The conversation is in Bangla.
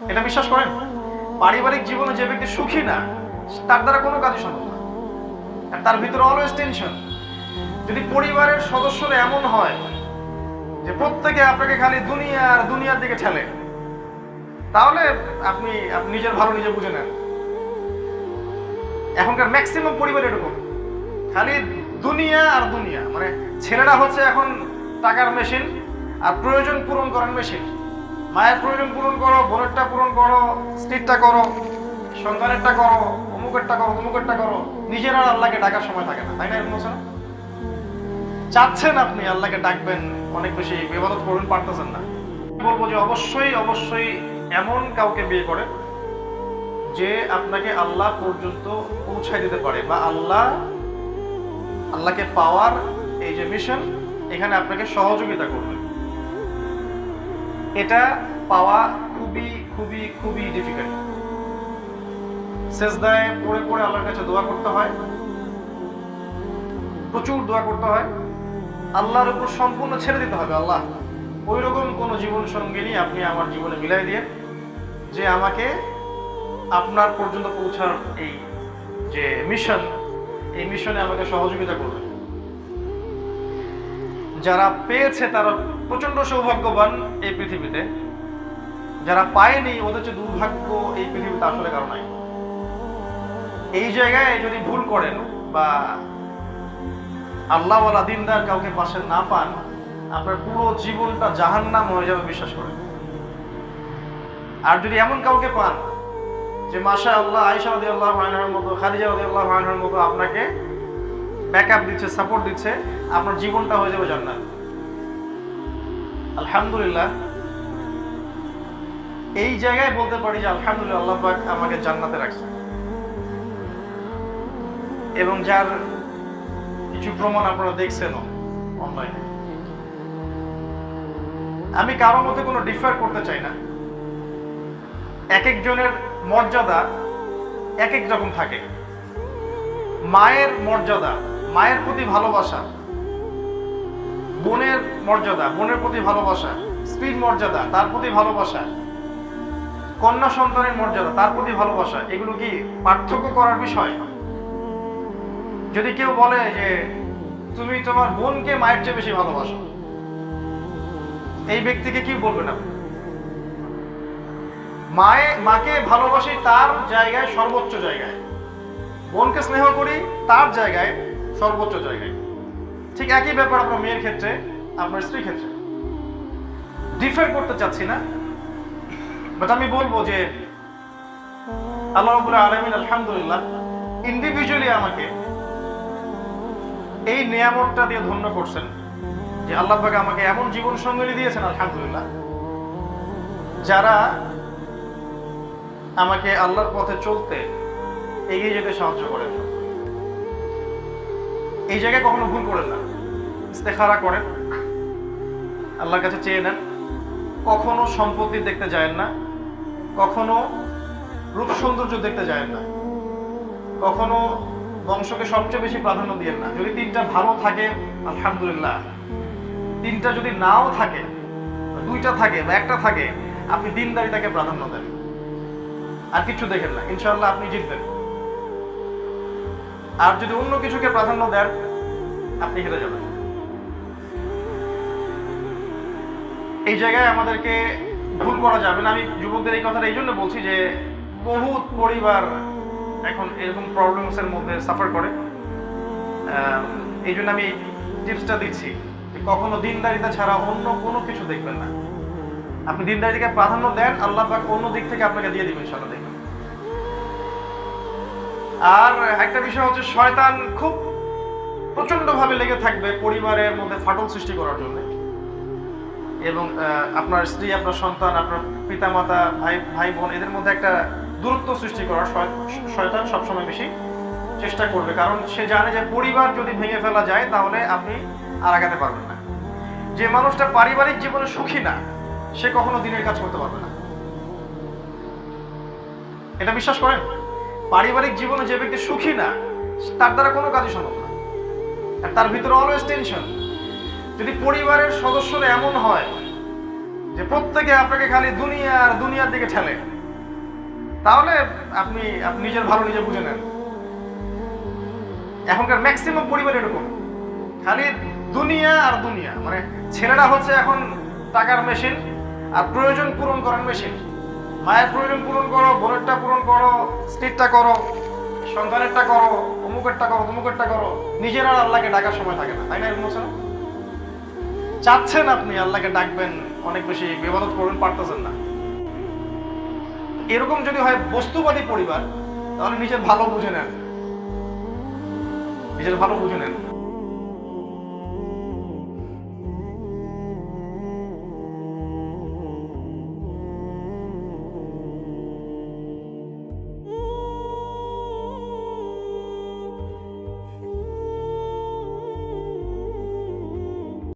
এটা বিশ্বাস করেন? পারিবারিক জীবনে যে ব্যক্তি সুখী না তার দ্বারা কোনো কাজই সম্ভব না। আর তার ভিতরে অলওয়েজ টেনশন যদি পরিবারের সদস্যরা এমন হয় যে প্রত্যেকে আপনাকে খালি দুনিয়া আর দুনিয়ার দিকে ঠেলে, তাহলে আপনি আপনি নিজের ভালো নিজে বুঝে নেন। এখনকার ম্যাক্সিমাম পরিবার এরকম। খালি দুনিয়া আর দুনিয়া। মানে ছেলেরা হচ্ছে এখন টাকার মেশিন আর প্রয়োজন পূরণ করার মেশিন মায়ের প্রয়োজন পূরণ করো, বোনেরটা পূরণ করো, স্ত্রীরটা করো, সন্তানেরটা করো, অমুকেরটা করো অমুকেরটা করো, নিজের আর আল্লাহকে ডাকার সময় থাকে না, তাই না এরকম না? চাচ্ছেন আপনি আল্লাহকে ডাকবেন, অনেক বেশি বিবাদত করবেন পারতেছেন না বলব যে অবশ্যই অবশ্যই এমন কাউকে বিয়ে করে যে আপনাকে আল্লাহ পর্যন্ত পৌঁছায় দিতে পারে বা আল্লাহ, আল্লাহকে পাওয়ার এই যে মিশন এখানে আপনাকে সহযোগিতা করবে এটা পাওয়া খুবই খুবই খুবই ডিফিকাল্ট শেষদায় পড়ে পড়ে আল্লাহর কাছে দোয়া করতে হয়। প্রচুর দোয়া করতে হয়। আল্লাহর উপর সম্পূর্ণ ছেড়ে দিতে হবে আল্লাহ। ওই রকম কোনো জীবন সঙ্গিনী আপনি আমার জীবনে মিলাই দিয়ে যে আমাকে আপনার পর্যন্ত পৌঁছার এই যে মিশন এই মিশনে আমাকে সহযোগিতা করবে। যারা পেয়েছে তারা প্রচণ্ড সৌভাগ্যবান এই পৃথিবীতে। যারা পায়নি, ওদের যে দুর্ভাগ্য এই পৃথিবীতে আসলে কারণ নাই। এই জায়গায় যদি ভুল করেন বা আল্লাহওয়ালা, দিনদার কাউকে পাশে না পান, আপনার পুরো জীবনটা জাহান্নাম হয়ে যাবে বিশ্বাস করেন। আর যদি এমন কাউকে পান, যে মাসা আল্লাহ রদি আল্লাহ আনহার মতো, খাদিজা রদি আল্লাহ আনহার মতো আপনাকে ব্যাকআপ দিচ্ছে সাপোর্ট দিচ্ছে, আপনার জীবনটা হয়ে যাবে জান্নাত। আলহামদুলিল্লাহ। এই জায়গায় বলতে পারি যে আলহামদুলিল্লাহ আল্লাহ আমাকে জান্নাতে রাখছে। এবং যার কিছু প্রমাণ আপনারা দেখছেন অনলাইনে আমি কারোর মধ্যে কোনো ডিফার করতে চাই না। এক একজনের মর্যাদা এক এক রকম থাকে। মায়ের মর্যাদা, মায়ের প্রতি ভালোবাসা বোনের মর্যাদা, বোনের প্রতি ভালোবাসা, স্ত্রীর মর্যাদা, তার প্রতি ভালোবাসা, কন্যা সন্তানের মর্যাদা, তার প্রতি ভালোবাসা, এগুলো কি পার্থক্য করার বিষয়? যদি কেউ বলে যে তুমি তোমার বোনকে মায়ের চেয়ে বেশি ভালোবাসো, এই ব্যক্তিকে কি বলবেন আপনি? মায়ে, মাকে ভালোবাসি তার জায়গায় সর্বোচ্চ জায়গায়। বোনকে স্নেহ করি তার জায়গায় সর্বোচ্চ জায়গায়। ঠিক একই ব্যাপার আপনার মেয়ের ক্ষেত্রে, আপনার স্ত্রীর ক্ষেত্রে। ডিফার করতে চাচ্ছি না বাট আমি বলব যে আল্লাহ আলমিন, আলহামদুলিল্লাহ ইন্ডিভিজুয়ালি আমাকে এই নিয়ামতটা দিয়ে ধন্য করছেন যে আল্লাহ পাক আমাকে এমন জীবন সঙ্গী দিয়েছেন, আলহামদুলিল্লাহ, যারা আমাকে আল্লাহর পথে চলতে এগিয়ে যেতে সাহায্য করেন। এই জায়গায় কখনো ভুল করেন না। ইস্তেখারা করেন। আল্লাহর কাছে চেয়ে নেন। কখনো সম্পত্তি দেখতে যায় না। কখনো রূপ সৌন্দর্য দেখতে যায় না। কখনো বংশকে সবচেয়ে বেশি প্রাধান্য দিয়ে না। যদি তিনটা ভালো থাকে, আলহামদুলিল্লাহ। তিনটা যদি নাও থাকে দুইটা থাকে, বা একটা থাকে, আপনি দিনদারিতাকে প্রাধান্য দেন। আর কিছু দেখেন না। ইনশাআল্লাহ আপনি জিতবেন। আর যদি অন্য কিছুকে প্রাধান্য দেন, আপনি হেরে যাবেন। এই জায়গায় আমাদেরকে ভুল করা যাবে না। আমি যুবকদের এই কথাটা এই জন্য বলছি যে, বহুত পরিবার এখন এরকম প্রবলেমসের মধ্যে সাফার করে। এই জন্য আমি টিপসটা দিচ্ছি কখনো দিনদারিতা ছাড়া অন্য কোনো কিছু দেখবেন না। আপনি দিনদারিতাকে প্রাধান্য দেন, আল্লাহ পাক অন্য দিক থেকে আপনাকে দিয়ে দিবেন, ইনশাআল্লাহ দেখবেন। আর একটা বিষয় হচ্ছে শয়তান খুব প্রচণ্ড ভাবে লেগে থাকবে পরিবারের মধ্যে ফাটল সৃষ্টি করার জন্য। এবং আপনার স্ত্রী, আপনার সন্তান, আপনার পিতামাতা, ভাই ভাই বোন, এদের মধ্যে একটা দূরত্ব সৃষ্টি করার শয়তান সবসময় বেশি চেষ্টা করবে। কারণ সে জানে যে পরিবার যদি ভেঙে ফেলা যায়, তাহলে আপনি আর আগাতে পারবেন না। যে মানুষটা পারিবারিক জীবনে সুখী না, সে কখনো দিনের কাজ করতে পারবে না। এটা বিশ্বাস করেন? পারিবারিক জীবনে যে ব্যক্তি সুখী না, তার দ্বারা কোনো কাজই সম্ভব না। আর তার ভিতরে অলওয়েজ টেনশন যদি পরিবারের সদস্যরা এমন হয় যে প্রত্যেকে আপনাকে খালি দুনিয়া আর দুনিয়ার দিকে ঠেলে, তাহলে আপনি আপনি নিজের ভালো নিজে বুঝে নেন। এখনকার ম্যাক্সিমাম পরিবার এরকম। খালি দুনিয়া আর দুনিয়া। মানে ছেলেরা হচ্ছে এখন টাকার মেশিন আর প্রয়োজন পূরণ করার মেশিন মায়ের প্রয়োজন পূরণ করো, বোনেরটা পূরণ করো, স্ত্রীরটা করো, সন্তানেরটা করো, অমুকেরটা করো, তমুকেরটা করো। নিজের আর আল্লাহকে ডাকার সময় থাকে না, তাই না এরকম চাচ্ছেন আপনি আল্লাহকে ডাকবেন, অনেক বেশি বিবাদত করবেন, পারতেছেন না। এরকম যদি হয় বস্তুবাদী পরিবার, তাহলে নিজের ভালো বুঝে নেন। নিজের ভালো বুঝে নেন।